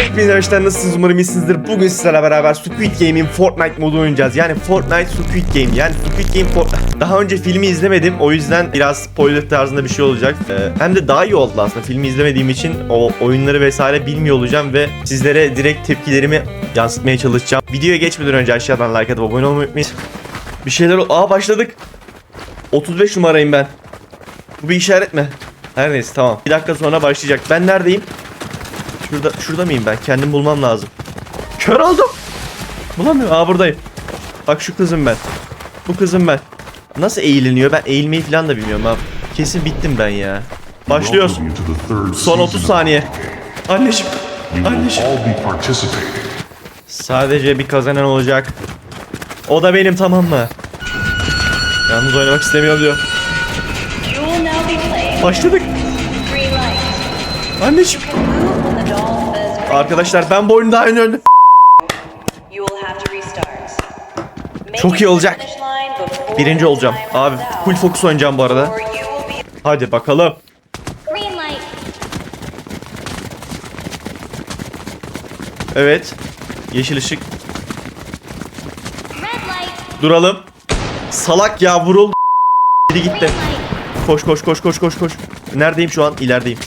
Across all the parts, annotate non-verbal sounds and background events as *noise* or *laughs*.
Hepinize arkadaşlar nasılsınız umarım iyisinizdir. Bugün sizlerle beraber Squid Game'in Fortnite modu oynayacağız. Yani Fortnite Squid Game. Yani Squid Game Fortnite. *laughs* Daha önce filmi izlemedim. O yüzden biraz spoiler tarzında bir şey olacak. Ee, hem de daha iyi oldu aslında. Filmi izlemediğim için o oyunları vesaire bilmiyor olacağım ve sizlere direkt tepkilerimi yansıtmaya çalışacağım. Videoya geçmeden önce aşağıdan like atıp abone olmayı unutmayın. Bir şeyler... ol- Aa başladık. 35 numarayım ben. Bu bir işaret mi? Her neyse tamam. Bir dakika sonra başlayacak. Ben neredeyim? Şurada şurada mıyım ben? Kendim bulmam lazım. Kör oldum. Bulamıyorum. Aa buradayım. Bak şu kızım ben. Bu kızım ben. Nasıl eğiliniyor? Ben eğilmeyi falan da bilmiyorum abi. Kesin bittim ben ya. Başlıyoruz. Son 30 season. saniye. Anneciğim. Anneciğim. Sadece bir kazanan olacak. O da benim tamam mı? Yalnız oynamak istemiyorum diyor. Başladık. Anneciğim. Arkadaşlar ben bu oyunu daha önce oynadım. Çok iyi olacak. Birinci olacağım. Abi full fokus oynayacağım bu arada. Hadi bakalım. Evet. Yeşil ışık. Duralım. Salak ya vuruldu. Biri gitti. Koş koş koş koş koş koş. Neredeyim şu an? İlerideyim.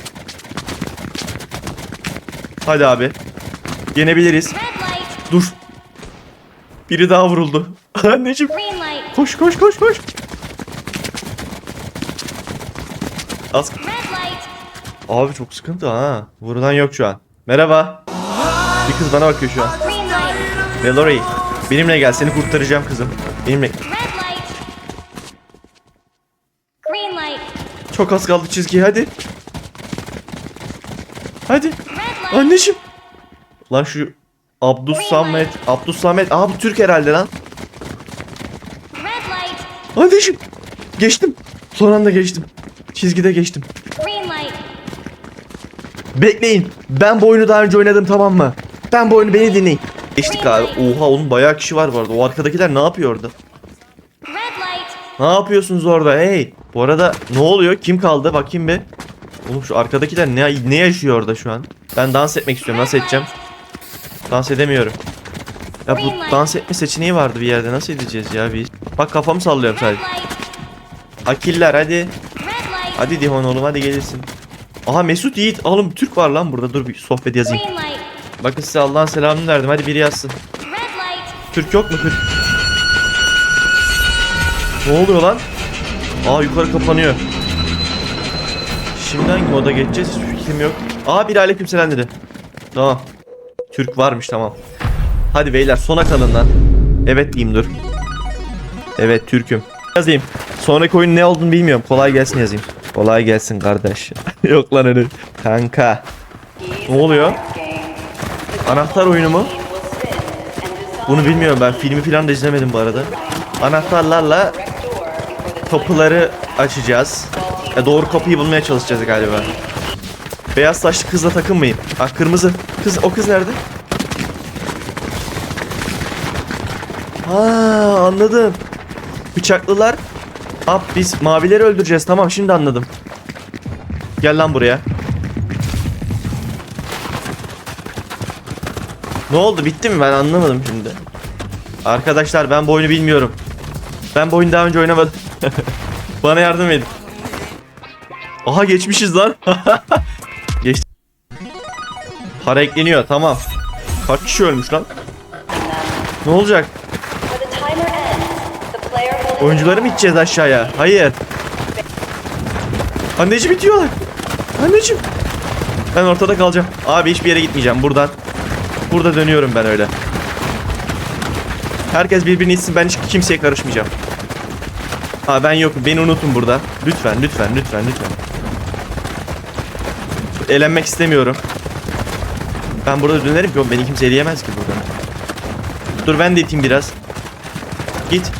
Hadi abi. Yenebiliriz. Dur. Biri daha vuruldu. *laughs* Anneciğim. Koş koş koş koş. Az. Abi çok sıkıntı ha. Vurulan yok şu an. Merhaba. Bir kız bana bakıyor şu an. Valerie. Benimle gel seni kurtaracağım kızım. Benimle. Çok az kaldı çizgiye hadi. Hadi. Anneciğim. Lan şu Abdus Samet. Abdus Samet. Aa bu Türk herhalde lan. Anneciğim. Geçtim. Son anda geçtim. Çizgide geçtim. Bekleyin. Ben bu oyunu daha önce oynadım tamam mı? Ben bu oyunu beni dinleyin. Geçtik abi. Oha oğlum bayağı kişi var bu arada. O arkadakiler ne yapıyor orada? Ne yapıyorsunuz orada? Hey. Bu arada ne oluyor? Kim kaldı? Bakayım bir. Oğlum şu arkadakiler ne, ne yaşıyor orada şu an? Ben dans etmek istiyorum. Nasıl edeceğim? Dans edemiyorum. Ya bu dans etme seçeneği vardı bir yerde. Nasıl edeceğiz ya biz? Bak kafamı sallıyorum sadece. Akiller hadi. Hadi Dihon oğlum hadi gelirsin. Aha Mesut Yiğit. Oğlum Türk var lan burada. Dur bir sohbet yazayım. Bakın size Allah'ın selamını verdim. Hadi biri yazsın. Türk yok mu Türk? Ne oluyor lan? Aa yukarı kapanıyor. Şimdi hangi moda geçeceğiz? Hiçbir fikrim yok. Aa bir aleykümselam dedi. Tamam. Türk varmış tamam. Hadi beyler sona kalın lan. Evet diyeyim dur. Evet Türk'üm. Yazayım. Sonraki oyun ne olduğunu bilmiyorum. Kolay gelsin yazayım. Kolay gelsin kardeş. *laughs* yok lan öyle. Kanka. Ne oluyor? Anahtar oyunu mu? Bunu bilmiyorum ben filmi falan da izlemedim bu arada. Anahtarlarla kapıları açacağız. Ya doğru kapıyı bulmaya çalışacağız galiba. Beyaz saçlı kızla takılmayın. Ah kırmızı. Kız o kız nerede? Ha anladım. Bıçaklılar. Ab biz mavileri öldüreceğiz. Tamam şimdi anladım. Gel lan buraya. Ne oldu bitti mi ben anlamadım şimdi. Arkadaşlar ben bu oyunu bilmiyorum. Ben bu oyunu daha önce oynamadım. *laughs* Bana yardım edin. Aha geçmişiz lan. *laughs* Geç. Para ekleniyor tamam. Kaç kişi ölmüş lan? Ne olacak? Oyuncuları mı iteceğiz aşağıya? Hayır. Anneciğim itiyorlar. Anneciğim. Ben ortada kalacağım. Abi hiçbir yere gitmeyeceğim buradan. Burada dönüyorum ben öyle. Herkes birbirini itsin ben hiç kimseye karışmayacağım. Ha ben yokum. Beni unutun burada. Lütfen lütfen lütfen lütfen. Elenmek istemiyorum. Ben burada dönerim ki oğlum beni kimse eleyemez ki burada. Dur ben de iteyim biraz. Git.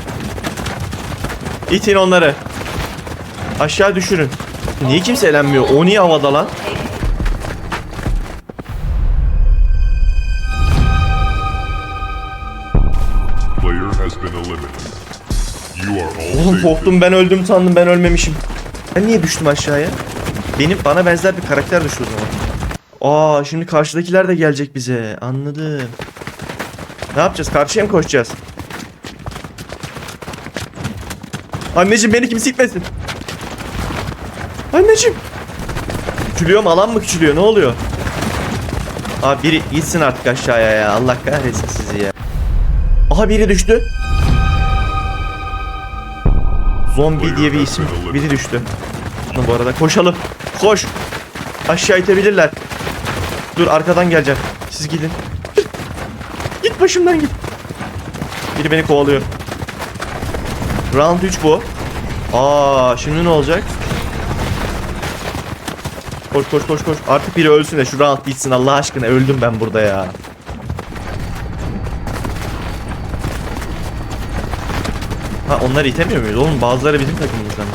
İtin onları. Aşağı düşürün. Niye kimse elenmiyor? O niye havada lan? Oğlum korktum ben öldüm sandım ben ölmemişim. Ben niye düştüm aşağıya? Benim bana benzer bir karakter düştü o zaman. Aa şimdi karşıdakiler de gelecek bize. Anladım. Ne yapacağız? Karşıya mı koşacağız? Anneciğim beni kimse itmesin. Anneciğim. Küçülüyor mu? Alan mı küçülüyor? Ne oluyor? Abi biri gitsin artık aşağıya ya. Allah kahretsin sizi ya. Aha biri düştü. Zombi diye bir isim. Biri düştü. Bu arada koşalım. Koş. Aşağı itebilirler. Dur arkadan geleceğim. Siz gidin. Git başımdan git. Biri beni kovalıyor. Round 3 bu. Aa şimdi ne olacak? Koş koş koş koş. Artık biri ölsün de şu round bitsin Allah aşkına. Öldüm ben burada ya. Ha onları itemiyor muyuz? Oğlum bazıları bizim takımımızdan.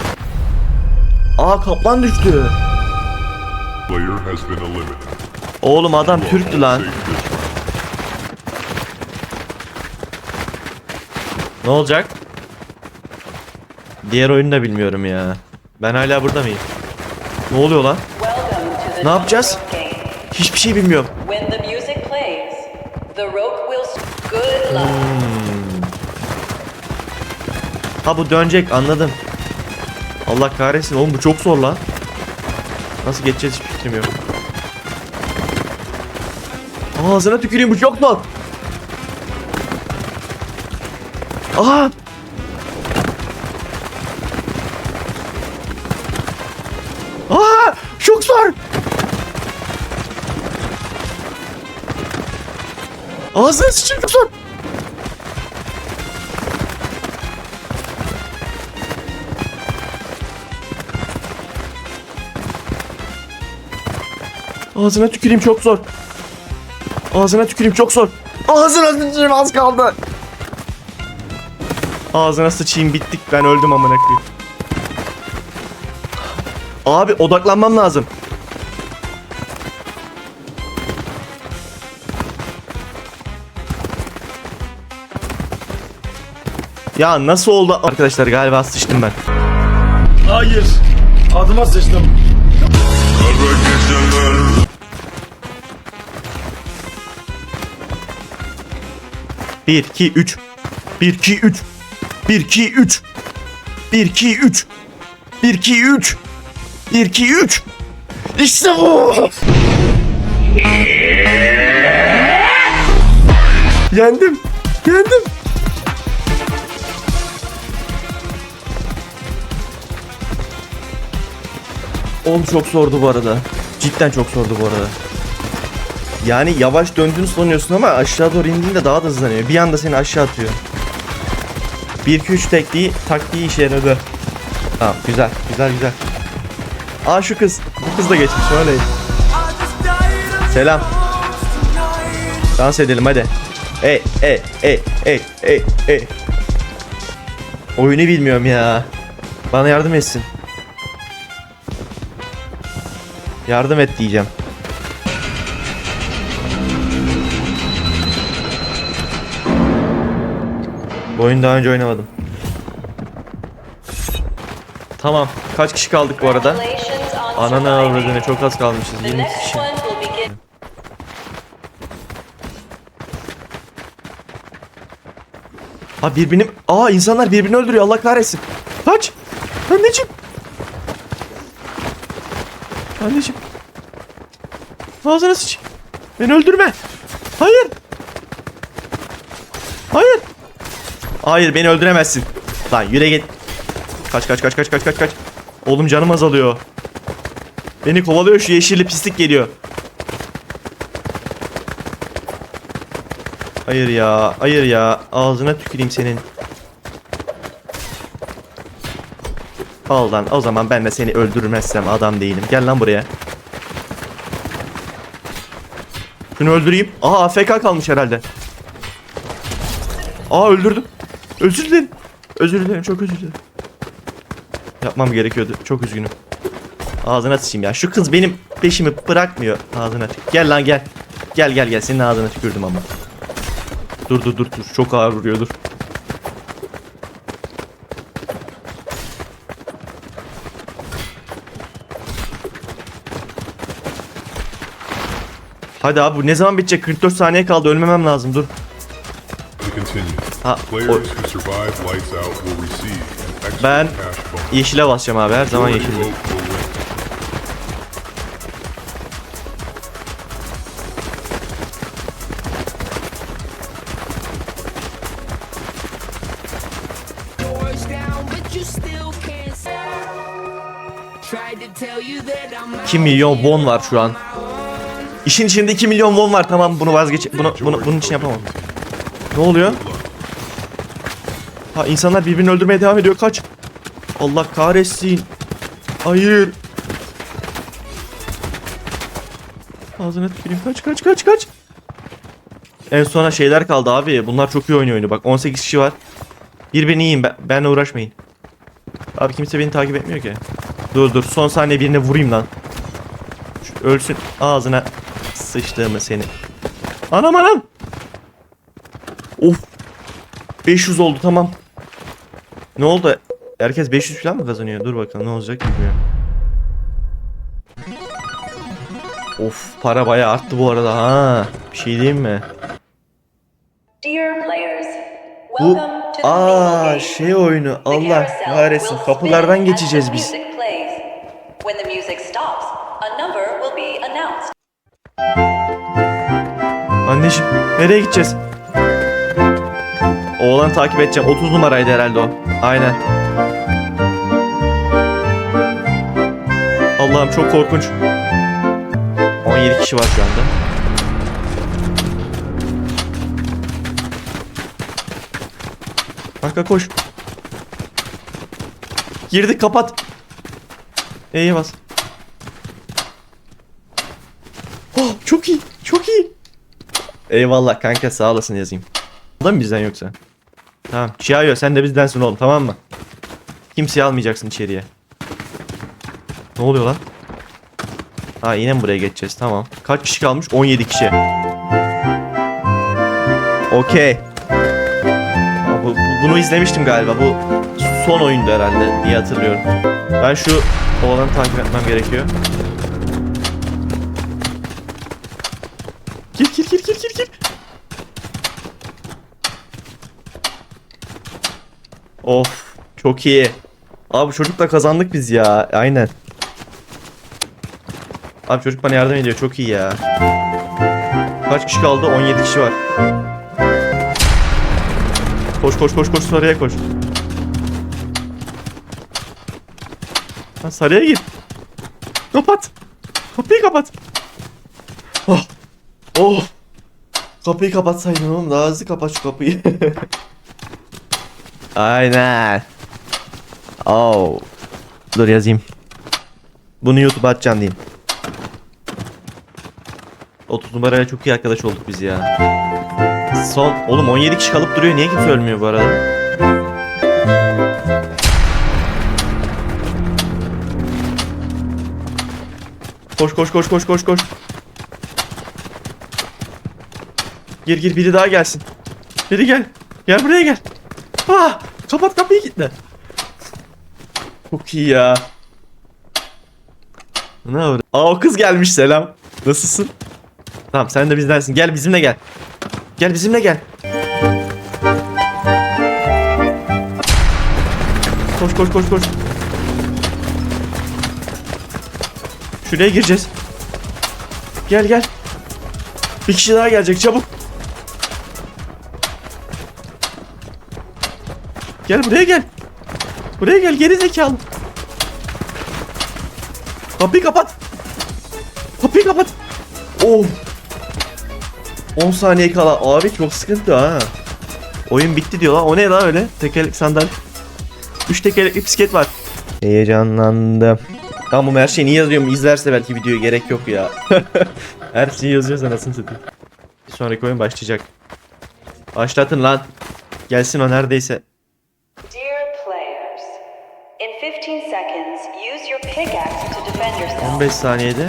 Aa kaplan düştü. Oğlum adam Türktü lan. Ne olacak? Diğer oyunu da bilmiyorum ya. Ben hala burada mıyım? Ne oluyor lan? Ne yapacağız? Hiçbir şey bilmiyorum. Luck. Ha bu dönecek anladım. Allah kahretsin oğlum bu çok zor lan. Nasıl geçeceğiz hiçbir fikrim yok. Ağzına tüküreyim bu çok zor. Aha! Aa! Çok zor. Ağzına sıçayım zor. Ağzına tüküreyim çok zor. Ağzına tüküreyim çok zor. Ağzına sıçayım az kaldı. Ağzına sıçayım bittik ben öldüm amına koyayım. Abi odaklanmam lazım. Ya nasıl oldu arkadaşlar galiba sıçtım ben. Hayır. Adıma sıçtım. Bir, iki, üç. Bir, iki, üç. Bir, iki, üç. Bir, iki, üç. Bir, iki, üç. Bir, iki, üç. İşte bu. Yendim. Yendim. Oğlum çok zordu bu arada. Cidden çok zordu bu arada. Yani yavaş döndüğünü sanıyorsun ama aşağı doğru indiğinde daha da hızlanıyor. Bir anda seni aşağı atıyor. 1-2-3 tekniği, taktiği işe yaradı. Tamam güzel, güzel güzel. Aa şu kız, bu kız da geçmiş öyle. Selam. Dans edelim hadi. Ey, ey, ey, ey, ey, ey. Oyunu bilmiyorum ya. Bana yardım etsin. Yardım et diyeceğim. Bu oyunu daha önce oynamadım. Tamam. Kaç kişi kaldık bu arada? Ananı avradını çok az kalmışız. The 20 next kişi. Ha birbirini... Aa insanlar birbirini öldürüyor Allah kahretsin. Kaç. Anneciğim. Anneciğim. Ağzına sıç. Beni öldürme. Hayır. Hayır. Hayır beni öldüremezsin. Lan yüre git. Kaç kaç kaç kaç kaç kaç kaç. Oğlum canım azalıyor. Beni kovalıyor şu yeşilli pislik geliyor. Hayır ya, hayır ya. Ağzına tüküreyim senin. Al lan, o zaman ben de seni öldürmezsem adam değilim. Gel lan buraya. Şunu öldüreyim. Aa AFK kalmış herhalde. Aa öldürdüm. Özür dilerim. Özür dilerim, çok özür dilerim. Yapmam gerekiyordu. Çok üzgünüm. Ağzına sıçayım ya. Şu kız benim peşimi bırakmıyor. Ağzına tük. Gel lan gel. Gel gel gel. Senin ağzına tükürdüm ama. Dur dur dur dur. Çok ağır vuruyor dur. Hadi abi bu ne zaman bitecek? 44 saniye kaldı. Ölmemem lazım. Dur. An extra Ben yeşile basacağım abi. Her zaman Majority yeşilde. vote will win. doors down, but you still can't see. Tried to tell you that I'm 2 milyon won var şu an. İşin içinde 2 milyon won var. Tamam bunu vazgeç. Bunu, bunu bunun için yapamam. Ne oluyor? Ha insanlar birbirini öldürmeye devam ediyor. Kaç. Allah kahretsin. Hayır. Ağzına tüküreyim. Kaç kaç kaç kaç. En sona şeyler kaldı abi. Bunlar çok iyi oynuyor oyunu. Bak 18 kişi var. Bir ben iyiyim. Ben, benle uğraşmayın. Abi kimse beni takip etmiyor ki. Dur dur. Son saniye birine vurayım lan. Şu ölsün. Ağzına sıçtığımı seni. Anam anam. Of. 500 oldu tamam. Ne oldu? Herkes 500 falan mı kazanıyor? Dur bakalım ne olacak bilmiyorum. Of para bayağı arttı bu arada ha. Bir şey diyeyim mi? Bu aa şey oyunu Allah kahretsin kapılardan geçeceğiz biz. Anneciğim nereye gideceğiz? Oğlanı takip edeceğim. 30 numaraydı herhalde o. Aynen. Allah'ım çok korkunç. 17 kişi var şu anda. Kanka koş. Girdik kapat. E'ye bas. Oh, çok iyi. Çok iyi. Eyvallah kanka sağ olasın yazayım. O mı bizden yoksa? Tamam. Chiayo sen de bizdensin oğlum tamam mı? Kimseyi almayacaksın içeriye. Ne oluyor lan? Ha yine mi buraya geçeceğiz? Tamam. Kaç kişi kalmış? 17 kişi. Okey. Bu- bu- Bunu izlemiştim galiba. Bu son oyundu herhalde diye hatırlıyorum. Ben şu oğlanı takip etmem gerekiyor. Of çok iyi. Abi çocukla kazandık biz ya. Aynen. Abi çocuk bana yardım ediyor. Çok iyi ya. Kaç kişi kaldı? 17 kişi var. Koş koş koş koş sarıya koş. Ha, sarıya git. Kapat. Kapıyı kapat. Oh. Oh. Kapıyı kapatsaydın oğlum daha hızlı kapat şu kapıyı. *laughs* Aynen. Oh. Dur yazayım. Bunu YouTube'a atacaksın diyeyim. 30 numarayla çok iyi arkadaş olduk biz ya. Son. Oğlum 17 kişi kalıp duruyor. Niye kimse ölmüyor bu arada? Koş koş koş koş koş koş. Gir gir biri daha gelsin. Biri gel. Gel buraya gel. Ah, kapat kapıyı kitle. Çok iyi ya. Ne var? Aa kız gelmiş selam. Nasılsın? Tamam sen de bizdensin. Gel bizimle gel. Gel bizimle gel. Koş koş koş koş. Şuraya gireceğiz. Gel gel. Bir kişi daha gelecek çabuk. Gel buraya gel. Buraya gel geri zekalı. Kapıyı kapat. Kapıyı kapat. Oh. 10 saniye kala. Abi çok sıkıntı ha. Oyun bitti diyorlar. O ne lan öyle? Tekerlek sandalye. 3 tekerlekli bisiklet var. Heyecanlandım. Tamam her şeyini yazıyorum. İzlerse belki videoya gerek yok ya. *laughs* her şeyi yazıyorsa nasıl satayım. Bir sonraki oyun başlayacak. Başlatın lan. Gelsin o neredeyse. 15 saniyede.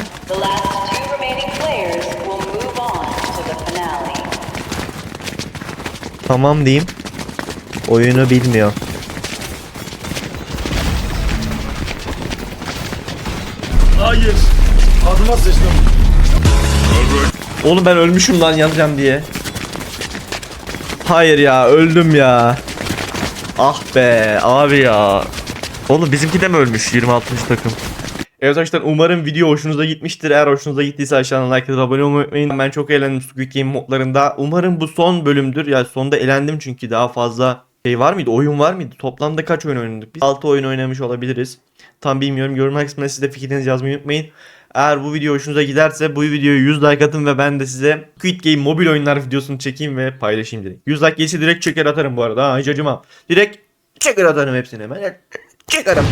Tamam diyeyim. Oyunu bilmiyor. Hayır. Adıma sıçtım. Oğlum ben ölmüşüm lan yazacağım diye. Hayır ya öldüm ya. Ah be abi ya. Oğlum bizimki de mi ölmüş 26. takım? Evet arkadaşlar umarım video hoşunuza gitmiştir. Eğer hoşunuza gittiyse aşağıdan like atıp abone olmayı unutmayın. Ben çok eğlendim Squid Game modlarında. Umarım bu son bölümdür. Yani sonda eğlendim çünkü daha fazla şey var mıydı? Oyun var mıydı? Toplamda kaç oyun oynadık? Biz 6 oyun oynamış olabiliriz. Tam bilmiyorum. Yorum kısmına siz de fikrinizi yazmayı unutmayın. Eğer bu video hoşunuza giderse bu videoya 100 like atın ve ben de size Squid Game mobil oyunlar videosunu çekeyim ve paylaşayım direkt. 100 like gelirse direkt çeker atarım bu arada. Ha hiç acımam. Direkt çeker atarım hepsini hemen. Çekerim.